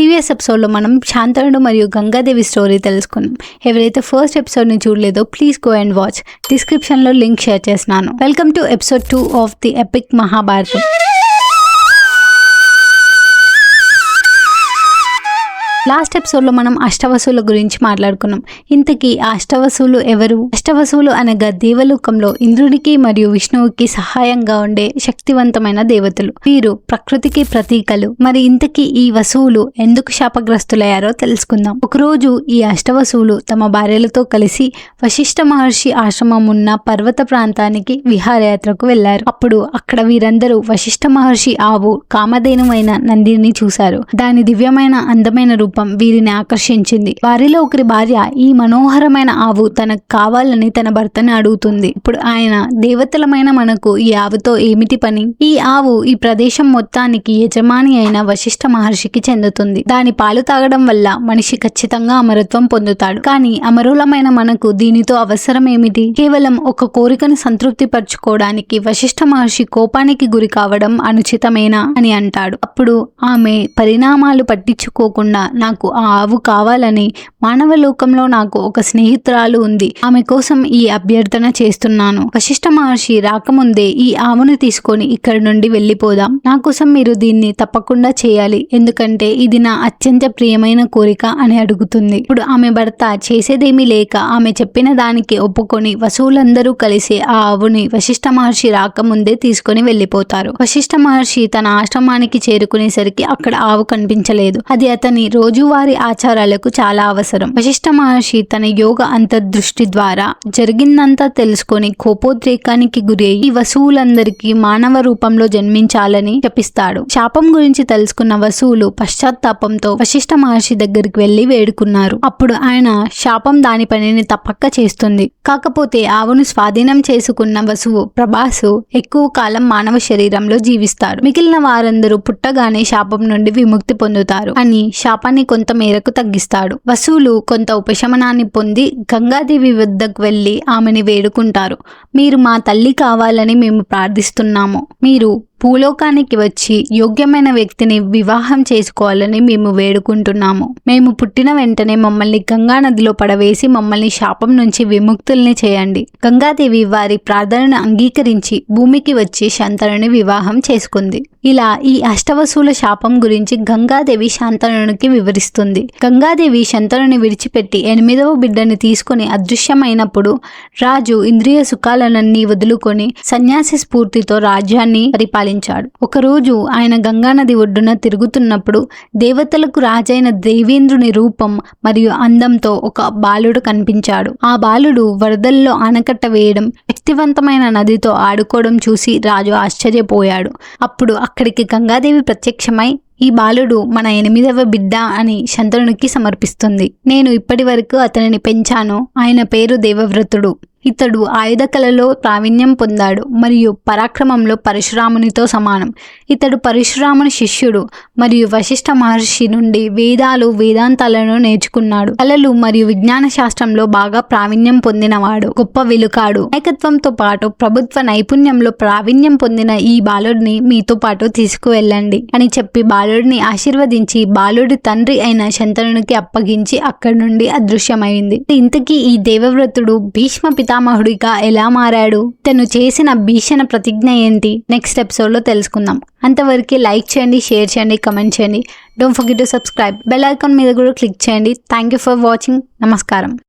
Previous ఎపిసోడ్లో మనం శాంతనుడు మరియు గంగాదేవి స్టోరీ తెలుసుకున్నాం. ఎవరైతే ఫస్ట్ ఎపిసోడ్ని చూడలేదో ప్లీజ్ గో అండ్ వాచ్. డిస్క్రిప్షన్లో లింక్ షేర్ చేస్తున్నాను. Welcome to episode two of the epic Mahabharatam. Last ఎపిసోడ్లో మనం అష్టవసువుల గురించి మాట్లాడుకున్నాం. ఇంతకీ ఆ అష్టవసువులు ఎవరు? అష్టవసువులు అనగా దేవలోకంలో ఇంద్రుడికి మరియు విష్ణువుకి సహాయంగా ఉండే శక్తివంతమైన దేవతలు. వీరు ప్రకృతికి ప్రతీకలు. మరి ఇంతకీ ఈ వసువులు ఎందుకు శాపగ్రస్తులయ్యారో తెలుసుకుందాం. ఒకరోజు ఈ అష్టవసువులు తమ భార్యలతో కలిసి వశిష్ఠ మహర్షి ఆశ్రమం ఉన్న పర్వత ప్రాంతానికి విహారయాత్రకు వెళ్ళారు అప్పుడు అక్కడ వీరందరూ వశిష్ఠ మహర్షి ఆవు కామధేనుమైన నందిని చూశారు. దాని దివ్యమైన అందమైన రూపం రూపం వీరిని ఆకర్షించింది. వారిలో ఒకరి భార్య ఈ మనోహరమైన ఆవు తనకు కావాలని తన భర్తని అడుగుతుంది. ఇప్పుడు ఆయన దేవతలమైన మనకు ఈ ఆవుతో ఏమిటి పని? ఈ ఆవు ఈ ప్రదేశం మొత్తానికి యజమాని అయిన వశిష్ఠ మహర్షికి చెందుతుంది. దాని పాలు తాగడం వల్ల మనిషి ఖచ్చితంగా అమరత్వం పొందుతాడు. కానీ అమరులమైన మనకు దీనితో అవసరం ఏమిటి? కేవలం ఒక కోరికను సంతృప్తి పరచుకోవడానికి వశిష్ఠ మహర్షి కోపానికి గురి కావడం అనుచితమేనా అని అంటాడు. అప్పుడు ఆమె పరిణామాలు పట్టించుకోకుండా నాకు ఆ ఆవు కావాలని మానవ లోకంలో నాకు ఒక స్నేహితురాలు ఉంది. ఆమె కోసం ఈ అభ్యర్థన చేస్తున్నాను. వశిష్ఠ మహర్షి రాకముందే ఈ ఆవును తీసుకొని ఇక్కడి నుండి వెళ్ళిపోదాం. నా కోసం మీరు దీన్ని తప్పకుండా చేయాలి. ఎందుకంటే ఇది నా అత్యంత ప్రియమైన కోరిక అని అడుగుతుంది. ఇప్పుడు ఆమె భర్త చేసేదేమీ లేక ఆమె చెప్పిన దానికి ఒప్పుకొని వసువులందరూ కలిసి ఆ ఆవుని వశిష్ఠ మహర్షి రాకముందే తీసుకొని వెళ్ళిపోతారు. వశిష్ఠ మహర్షి తన ఆశ్రమానికి చేరుకునేసరికి అక్కడ ఆవు కనిపించలేదు. అది అతని రోజు రోజువారీ ఆచారాలకు చాలా అవసరం. వశిష్ఠ మహర్షి తన యోగ అంతర్దృష్టి ద్వారా జరిగిందంతా తెలుసుకొని కోపోద్రేకానికి గురి ఈ వసువులందరికీ మానవ రూపంలో జన్మించాలని శపిస్తాడు. శాపం గురించి తెలుసుకున్న వసువులు పశ్చాత్తాపంతో వశిష్ఠ మహర్షి దగ్గరికి వెళ్ళి వేడుకున్నారు. అప్పుడు ఆయన శాపం దాని పనిని తప్పక చేస్తుంది. కాకపోతే ఆవును స్వాధీనం చేసుకున్న వసువు ప్రభాసు ఎక్కువ కాలం మానవ శరీరంలో జీవిస్తాడు. మిగిలిన వారందరూ పుట్టగానే శాపం నుండి విముక్తి పొందుతారు అని శాపాన్ని కొంత మేరకు తగ్గిస్తాడు. వసూలు కొంత ఉపశమనాన్ని పొంది గంగాదేవి వద్దకు వెళ్ళి ఆమెని వేడుకుంటారు. మీరు మా తల్లి కావాలని మేము ప్రార్థిస్తున్నాము. మీరు భూలోకానికి వచ్చి యోగ్యమైన వ్యక్తిని వివాహం చేసుకోవాలని మేము వేడుకుంటున్నాము. మేము పుట్టిన వెంటనే మమ్మల్ని గంగా నదిలో పడవేసి మమ్మల్ని శాపం నుంచి విముక్తుల్ని చేయండి. గంగాదేవి వారి ప్రార్థనను అంగీకరించి భూమికి వచ్చి శంతనుని వివాహం చేసుకుంది. ఇలా ఈ అష్టవసుల శాపం గురించి గంగాదేవి శాంతనునికి వివరిస్తుంది. గంగాదేవి శంతనుని విడిచిపెట్టి ఎనిమిదవ బిడ్డని తీసుకుని అదృశ్యమైనప్పుడు రాజు ఇంద్రియ సుఖాలనన్నీ వదులుకొని సన్యాసి స్ఫూర్తితో రాజ్యాన్ని పరిపాలించాడు ఒకరోజు ఆయన గంగానది ఒడ్డున తిరుగుతున్నప్పుడు దేవతలకు రాజైన దేవేంద్రుని రూపం మరియు అందంతో ఒక బాలుడు కనిపించాడు. ఆ బాలుడు వరదల్లో ఆనకట్ట వేయడం శక్తివంతమైన నదితో ఆడుకోవడం చూసి రాజు ఆశ్చర్యపోయాడు. అప్పుడు అక్కడికి గంగాదేవి ప్రత్యక్షమై ఈ బాలుడు మన ఎనిమిదవ బిడ్డ అని శంతనునికి సమర్పిస్తుంది. నేను ఇప్పటి వరకు అతనిని పెంచాను. ఆయన పేరు దేవవ్రతుడు. ఇతడు ఆయుధ కళలో ప్రావీణ్యం పొందాడు మరియు పరాక్రమంలో పరశురామునితో సమానం. ఇతడు పరశురాముని శిష్యుడు మరియు వశిష్ఠ మహర్షి నుండి వేదాలు వేదాంతాలను నేర్చుకున్నాడు. కళలు మరియు విజ్ఞాన శాస్త్రంలో బాగా ప్రావీణ్యం పొందినవాడు గొప్ప వెలుకాడు. నాయకత్వంతో పాటు ప్రభుత్వ నైపుణ్యంలో ప్రావీణ్యం పొందిన ఈ బాలుడిని మీతో పాటు తీసుకువెళ్ళండి అని చెప్పి బాలుడిని ఆశీర్వదించి బాలుడి తండ్రి అయిన శంతనునికి అప్పగించి అక్కడి నుండి అదృశ్యమైంది. ఇంతకీ ఈ దేవవ్రతుడు భీష్మ పితామహుడిగా ఎలా మారాడు? తను చేసిన భీషణ ప్రతిజ్ఞ ఏంటి? నెక్స్ట్ ఎపిసోడ్లో తెలుసుకుందాం. అంతవరకు లైక్ చేయండి షేర్ చేయండి కమెంట్ చేయండి. Don't forget to subscribe bell icon మీద కూడా క్లిక్ చేయండి. థ్యాంక్ యూ ఫర్ వాచింగ్ నమస్కారం.